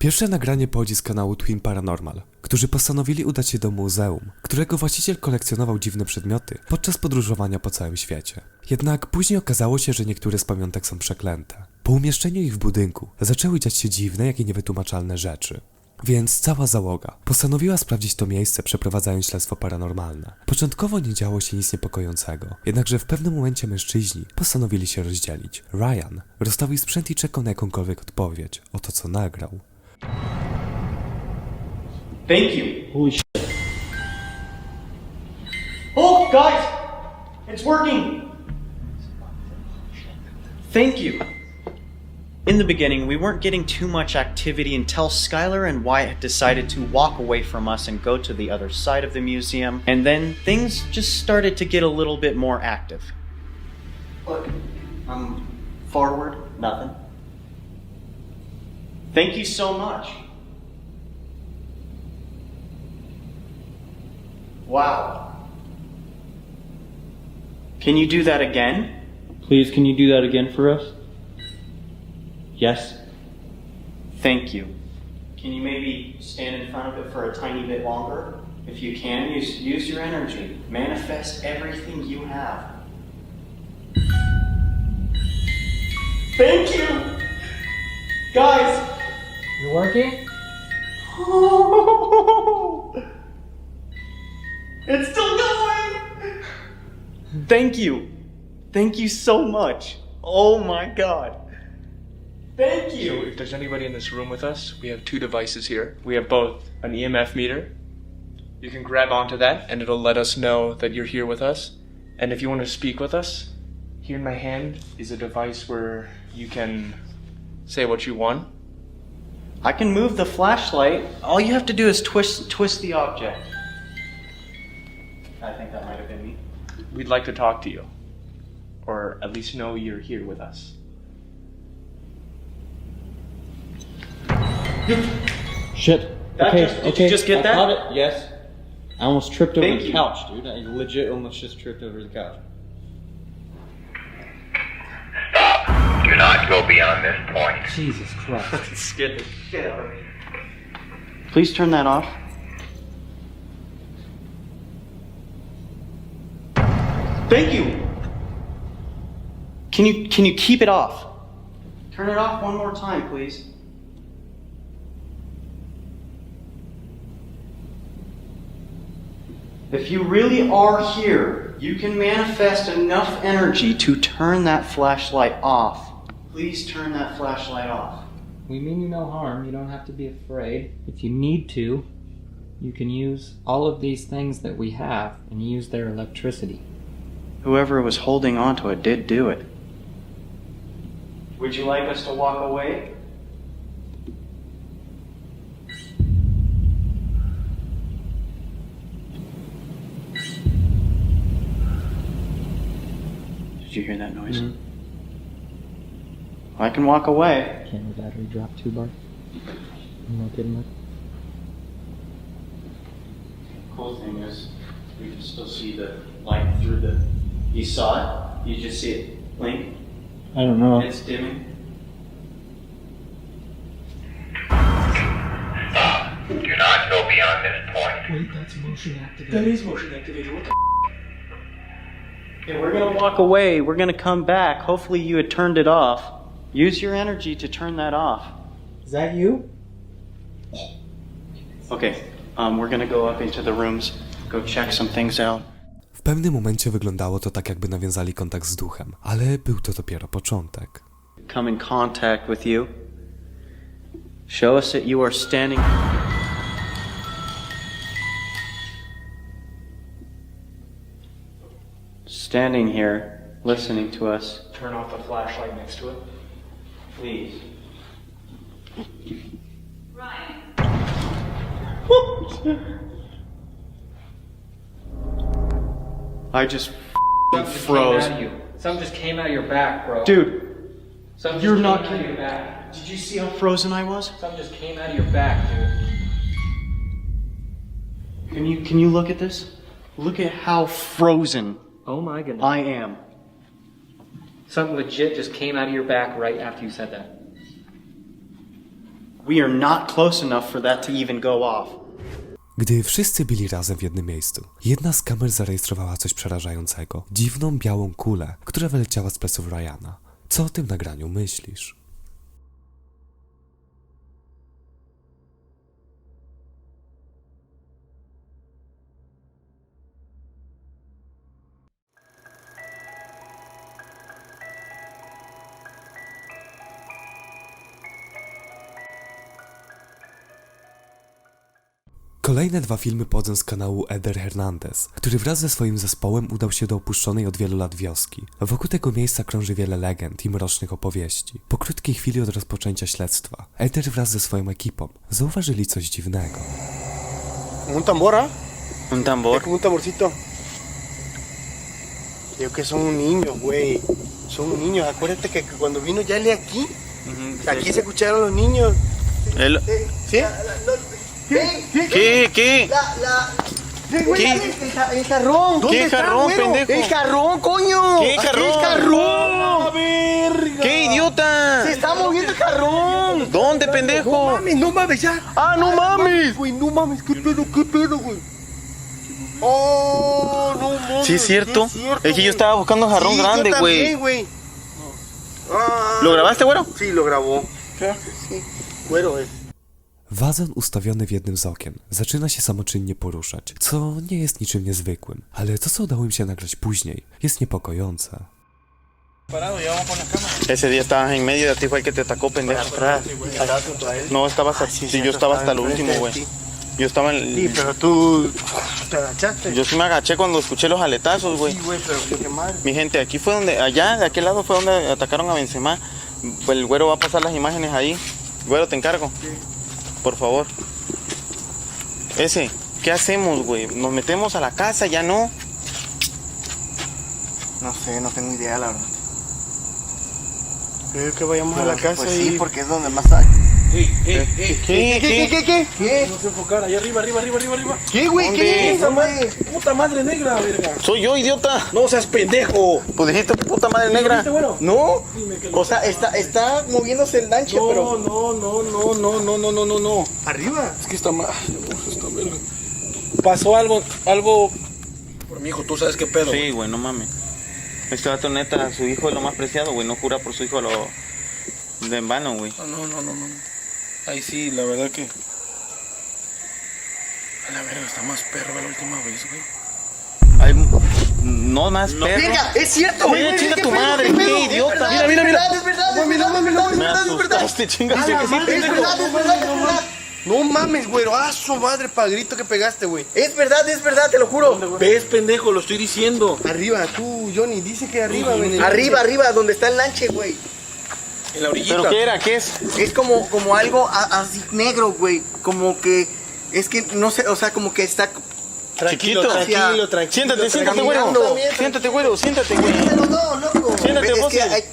Pierwsze nagranie pochodzi z kanału Twin Paranormal, którzy postanowili udać się do muzeum, którego właściciel kolekcjonował dziwne przedmioty podczas podróżowania po całym świecie. Jednak później okazało się, że niektóre z pamiątek są przeklęte. Po umieszczeniu ich w budynku zaczęły dziać się dziwne, jak i niewytłumaczalne rzeczy. Więc cała załoga postanowiła sprawdzić to miejsce, przeprowadzając śledztwo paranormalne. Początkowo nie działo się nic niepokojącego, jednakże w pewnym momencie mężczyźni postanowili się rozdzielić. Ryan rozstawił sprzęt i czekał na jakąkolwiek odpowiedź o to, co nagrał. Thank you. Holy shit. Oh, guys! It's working! Thank you. In the beginning, we weren't getting too much activity until Skylar and Wyatt decided to walk away from us and go to the other side of the museum, and then things just started to get a little bit more active. Look, I'm um, forward, nothing. Thank you so much. Wow. Can you do that again? Please, can you do that again for us? Yes. Thank you. Can you maybe stand in front of it for a tiny bit longer? If you can, use, use your energy. Manifest everything you have. Thank you! Guys! You working? it's still going! Thank you. Thank you so much. Oh my god. Thank So you. if there's anybody in this room with us, we have two devices here. We have both an EMF meter. You can grab onto that and it'll let us know that you're here with us. And if you want to speak with us, here in my hand is a device where you can say what you want. I can move the flashlight. All you have to do is twist twist the object. I think that might have been me. We'd like to talk to you. Or at least know you're here with us. Shit. That okay, just- did you just get I that? caught it. Yes. I almost tripped over Thank the you. couch, dude. I legit almost just tripped over the couch. Do not go beyond this point. Jesus Christ. It scared the shit out of me. Please turn that off. Thank you. Can you can you keep it off? Turn it off one more time, please. If you really are here, you can manifest enough energy to turn that flashlight off. Please turn that flashlight off. We mean you no harm. You don't have to be afraid. If you need to, you can use all of these things that we have and use their electricity. Whoever was holding onto it did do it. Would you like us to walk away? Did you hear that noise? Mm-hmm. I can walk away. Can your battery drop two bar? I'm not kidding. That. Cool thing is, we can still see the light through the. You saw it? You just see it blink? I don't know. It's dimming. Stop. Do not go beyond this point. Wait, that's motion activated. That is motion activated. What the? Okay, we're gonna walk away. We're gonna come back. Hopefully, you had turned it off. Use your energy to turn that off. Is that you? Okay, um, we're gonna go up into the rooms, go check some things out. W pewnym momencie wyglądało to tak, jakby nawiązali kontakt z duchem, ale był to dopiero początek. Come in contact with you. Show us that you are standing. Standing here, listening to us. Turn off the flashlight next to it. Please. I just Something just froze. Came out of you. Something just came out of your back, bro. Dude, Something you're just not came out of your back. did you see how frozen I was? Something just came out of your back, dude. Can you can you look at this? Look at how frozen Oh my goodness. I am. Something legit just came out of your back right after you said that. We are not close enough for that to even go off. Gdy wszyscy byli razem w jednym miejscu, jedna z kamer zarejestrowała coś przerażającego. Dziwną białą kulę, która wyleciała z pleców Ryana. Co o tym nagraniu myślisz? Kolejne dwa filmy pochodzą z kanału Eder Hernandez, który wraz ze swoim zespołem udał się do opuszczonej od wielu lat wioski. Wokół tego miejsca krąży wiele legend i mrocznych opowieści. Po krótkiej chwili od rozpoczęcia śledztwa, Eder wraz ze swoją ekipą zauważyli coś dziwnego. Un tambor, ¿ah? Un tambor. un tamborcito. Digo que son un niño, güey. Son niños. Acuérdate que cuando vino Yale aquí, aquí se escucharon los niños. El- ¿Sí? ¿Qué? ¿Qué? La, la... ¿Qué? El, ja- el jarrón. ¿Dónde ¿Qué está, jarrón, güero? pendejo? El jarrón, coño. ¿Qué jarrón? El jarrón. verga! ¿Qué idiota? Se está moviendo el jarrón. ¿Dónde, No pendejo? mames, no mames, ya. ¡Ah, no mames! Güey, no mames, qué pedo, qué pedo, güey. Oh, no mames. Sí, es cierto. sí cierto, Es que yo estaba buscando un jarrón Sí, grande, güey. güey. Ah, ¿Lo grabaste, güero? Sí, lo grabó. Sí. Güero, eh. Wazon ustawiony w jednym z okien zaczyna się samoczynnie poruszać, co nie jest niczym niezwykłym, ale to co udało im się nagrać później jest niepokojące. Ese día estabas en medio y a ti fue el que te atacó, pendejo. No, estabas así, sí, yo estaba hasta el último, güey. Yo estaba en... Sí, pero tú te agachaste. Yo sí me agaché cuando escuché los aletazos, güey. Sí, güey, pero qué mal. Mi gente, aquí fue donde, allá, de aquel lado fue donde atacaron a Benzema. Pues el güero va a pasar las imágenes ahí. Güero, te encargo. Por favor. Ese, ¿qué hacemos, güey? ¿Nos metemos a la casa? ¿Ya no? No sé, no tengo idea, la verdad. Creo que vayamos a la casa pues y... sí, porque es donde más hay. ¿Qué? ¿Qué, qué, qué, qué? ¿Qué? No se enfocar, allá arriba, arriba, arriba, arriba, arriba. ¿Qué, güey? ¿Qué? No, madre, puta madre negra, verga. Soy yo, idiota. No seas pendejo. Pues dijiste puta madre negra. ¿Viste, bueno? No, Dime que o sea, está, está moviéndose el lanche, No, pero... no, no, no, no, no, no, no, no, no. Arriba. Es que está mal. Esta verga. Pasó algo, algo. Por mi hijo, tú sabes qué pedo. Sí, güey, no mames. Este vato neta, su hijo es lo más preciado, güey. No jura por su hijo lo... de en vano, güey. No, no, no, no, no. Ahí sí, la verdad que. A la verga, está más perro que la última vez, güey. Hay no más perro. Verga, es cierto, Güey, güey. chinga ¿qué tu madre, ¿Qué idiota. Verdad, Mira, mira, es mira. verdad, Es verdad, es verdad, es verdad, es verdad, es verdad. chinga. Es verdad, es verdad, es verdad. No mames, güero. Ah, su madre, pa' grito que pegaste, güey. Es verdad, es verdad, te lo juro. Ves, pendejo, lo estoy diciendo. Arriba, tú, Johnny, dice que arriba, güey. Arriba, arriba, donde está el lanche, güey. En la orillita. ¿Pero qué era? ¿Qué es? Es como, como algo a- así negro, güey. Como que, es que, no sé, o sea, como que está... Chiquito. tranquilo, tranquilo. Siéntate, siéntate, güero. Siéntate, güero, siéntate, güey. Pero no, loco. Siéntate, vos, hay...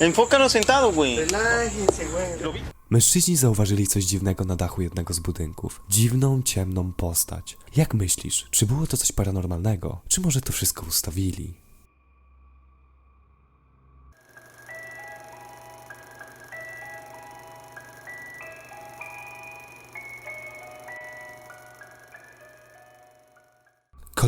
Enfócalo sentado, güey. Relájense, güey. Mężczyźni zauważyli coś dziwnego na dachu jednego z budynków. Dziwną, ciemną postać. Jak myślisz, czy było to coś paranormalnego, czy może to wszystko ustawili?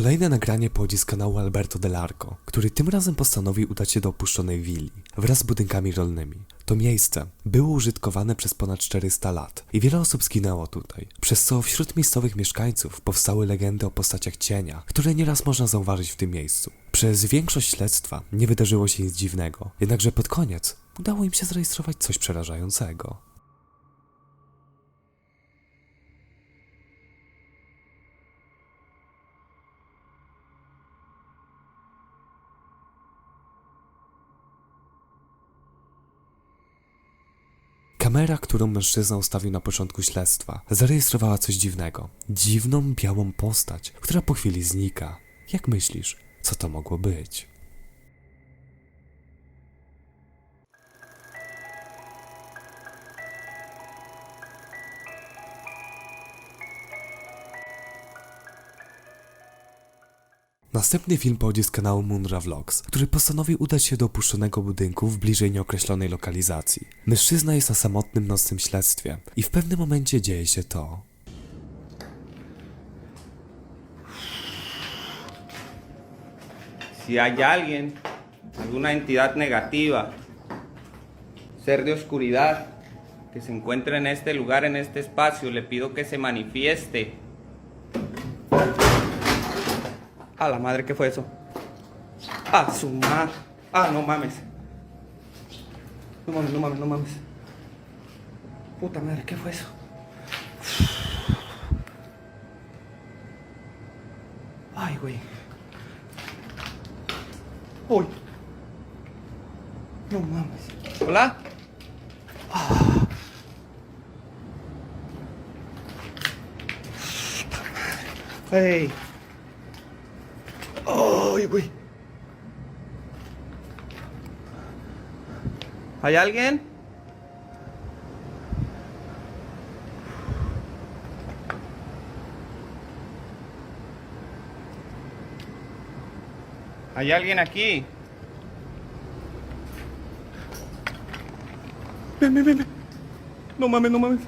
Kolejne nagranie pochodzi z kanału Alberto Delarco, który tym razem postanowił udać się do opuszczonej willi wraz z budynkami rolnymi. To miejsce było użytkowane przez ponad 400 lat i wiele osób zginęło tutaj, przez co wśród miejscowych mieszkańców powstały legendy o postaciach cienia, które nieraz można zauważyć w tym miejscu. Przez większość śledztwa nie wydarzyło się nic dziwnego, jednakże pod koniec udało im się zarejestrować coś przerażającego. Kamera, którą mężczyzna ustawił na początku śledztwa, zarejestrowała coś dziwnego. Dziwną, białą postać, która po chwili znika. Jak myślisz, co to mogło być? Następny film pochodzi z kanału Munra Vlogs, który postanowił udać się do opuszczonego budynku w bliżej nieokreślonej lokalizacji. Mężczyzna jest na samotnym nocnym śledztwie i w pewnym momencie dzieje się to. Si hay alguien, alguna entidad negativa, ser de oscuridad, que se encuentre en este lugar, en este espacio, le pido que se manifieste. A la madre, ¿qué fue eso? A su madre. Ah, no mames. No mames, no mames, no mames. Puta madre, ¿qué fue eso? Ay, güey. Uy. No mames. Hola. Ah. Hey. Ay, güey. ¿Hay alguien? ¿Hay alguien aquí? Ven, ven, ven. No mames, no mames.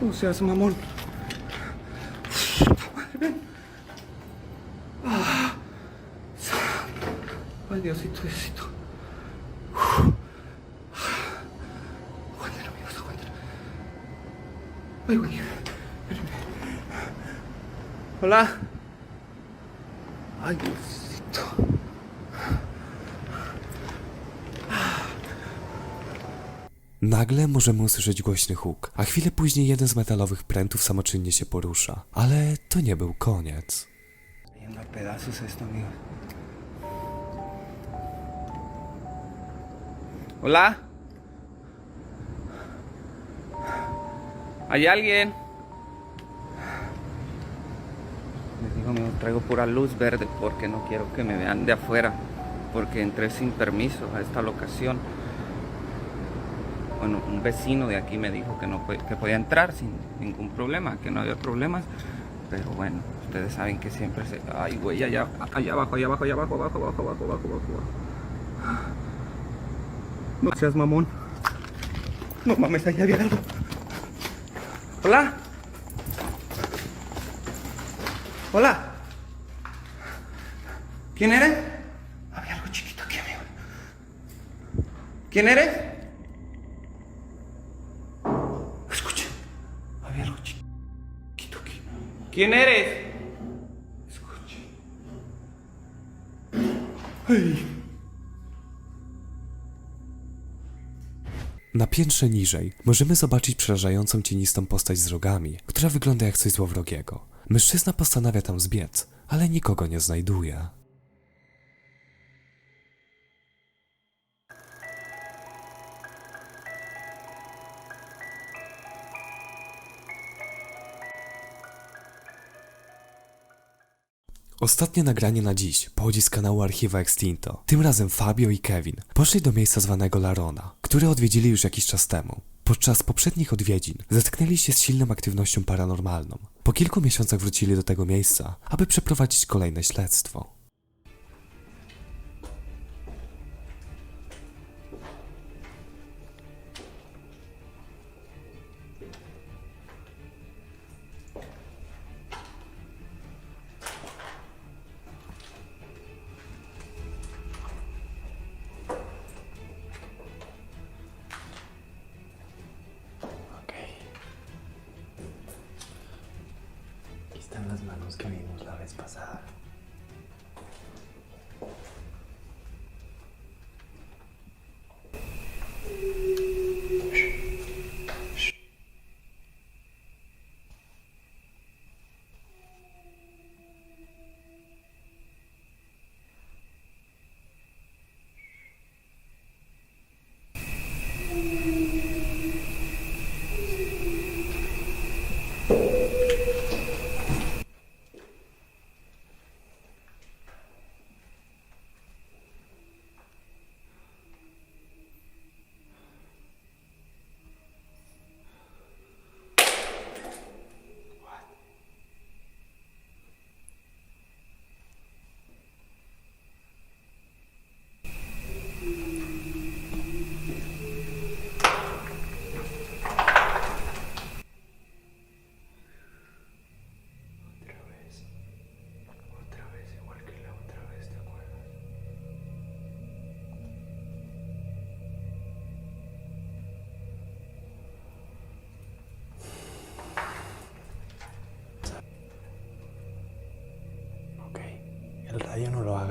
No seas mamón. Ay, Diosito, Diosito. Aguanten, amigos, aguanten. Ay, güey. Hola. Ay, Diosito. Nagle możemy usłyszeć głośny huk, a chwilę później jeden z metalowych prętów samoczynnie się porusza. Ale to nie był koniec. Yendo a pedazos esto, amigos. Hola. ¿Hay alguien? Les digo, amigos, traigo pura luz verde porque no quiero que me vean de afuera. Porque entré sin permiso a esta locación. Bueno, un vecino de aquí me dijo que, no, que podía entrar sin ningún problema, que no había problemas. Pero bueno, ustedes saben que siempre se... Ay, güey, allá, allá abajo, allá abajo, allá abajo, abajo, abajo, abajo, abajo, abajo, abajo. No seas mamón. No mames, allá había algo. Hola. Hola. ¿Quién eres? Había algo chiquito aquí, amigo. ¿Quién eres? Escucha. Había algo chiquito aquí. ¿Quién eres? Escucha. Ay. Na piętrze niżej możemy zobaczyć przerażającą cienistą postać z rogami, która wygląda jak coś złowrogiego. Mężczyzna postanawia tam zbiec, ale nikogo nie znajduje. Ostatnie nagranie na dziś pochodzi z kanału Archiwa Extinto. Tym razem Fabio i Kevin poszli do miejsca zwanego Larona, które odwiedzili już jakiś czas temu. Podczas poprzednich odwiedzin zetknęli się z silną aktywnością paranormalną. Po kilku miesiącach wrócili do tego miejsca, aby przeprowadzić kolejne śledztwo. Que vimos la vez pasada.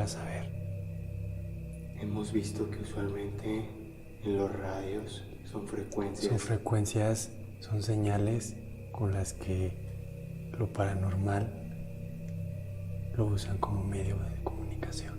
saber. Hemos visto que usualmente en los radios son frecuencias. Son frecuencias, son señales con las que lo paranormal lo usan como medio de comunicación.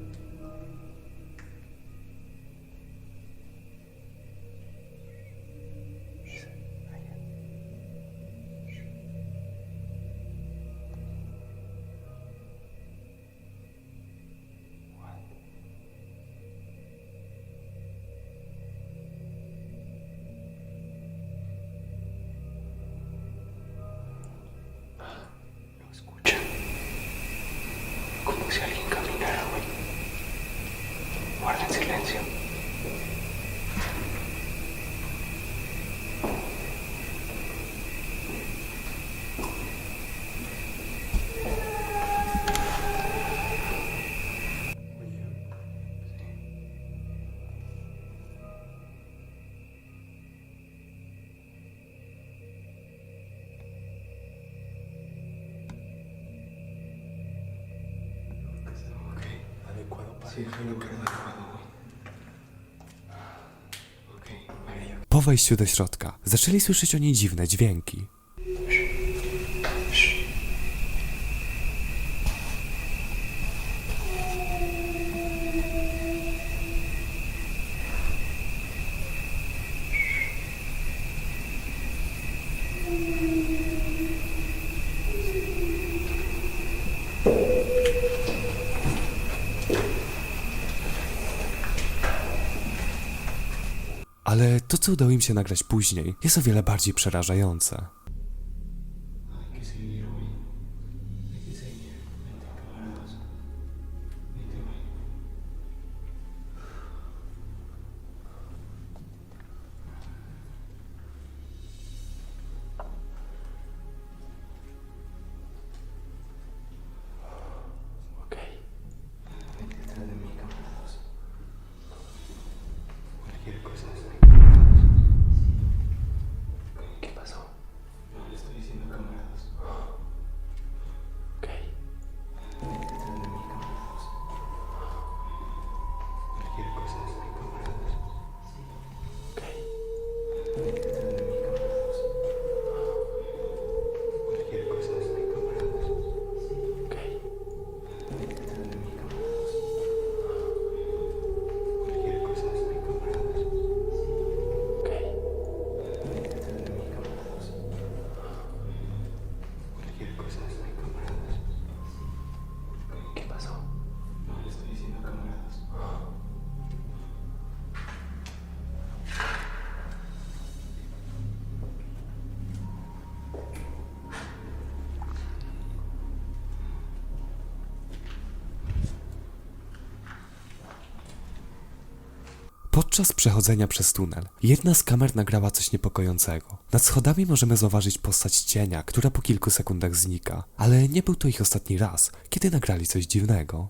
Po wejściu do środka zaczęli słyszeć oni dziwne dźwięki. Ale to, co udało im się nagrać później, jest o wiele bardziej przerażające. いるかもし。Podczas przechodzenia przez tunel, jedna z kamer nagrała coś niepokojącego. Nad schodami możemy zauważyć postać cienia, która po kilku sekundach znika, ale nie był to ich ostatni raz, kiedy nagrali coś dziwnego.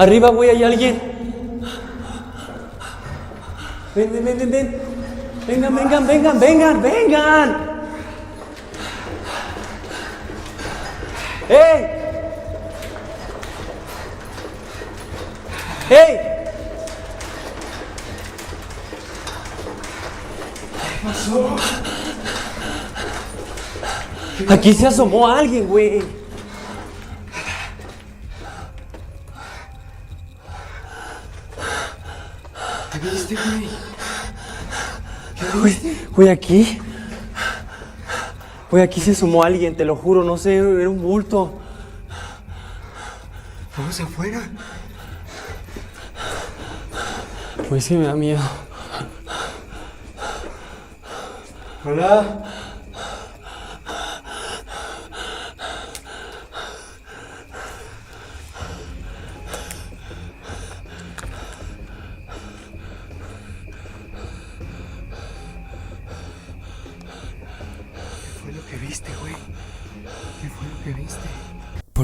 Arriba, güey, hay alguien. Ven, ven, ven, ven, ven. Vengan, vengan, vengan, vengan, vengan. ¡Ey! ¡Ey! Aquí se asomó alguien, güey. Güey, aquí. Güey, aquí se sumó alguien, te lo juro, no sé, era un bulto. Vamos afuera. Güey, sí me da miedo. Hola.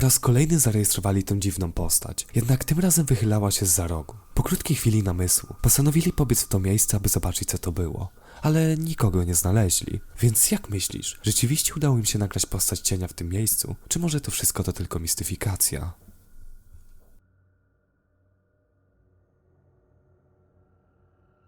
Raz kolejny zarejestrowali tę dziwną postać, jednak tym razem wychylała się z za rogu. Po krótkiej chwili namysłu postanowili pobiec w to miejsce, aby zobaczyć co to było. Ale nikogo nie znaleźli. Więc jak myślisz, rzeczywiście udało im się nagrać postać cienia w tym miejscu? Czy może to wszystko to tylko mistyfikacja?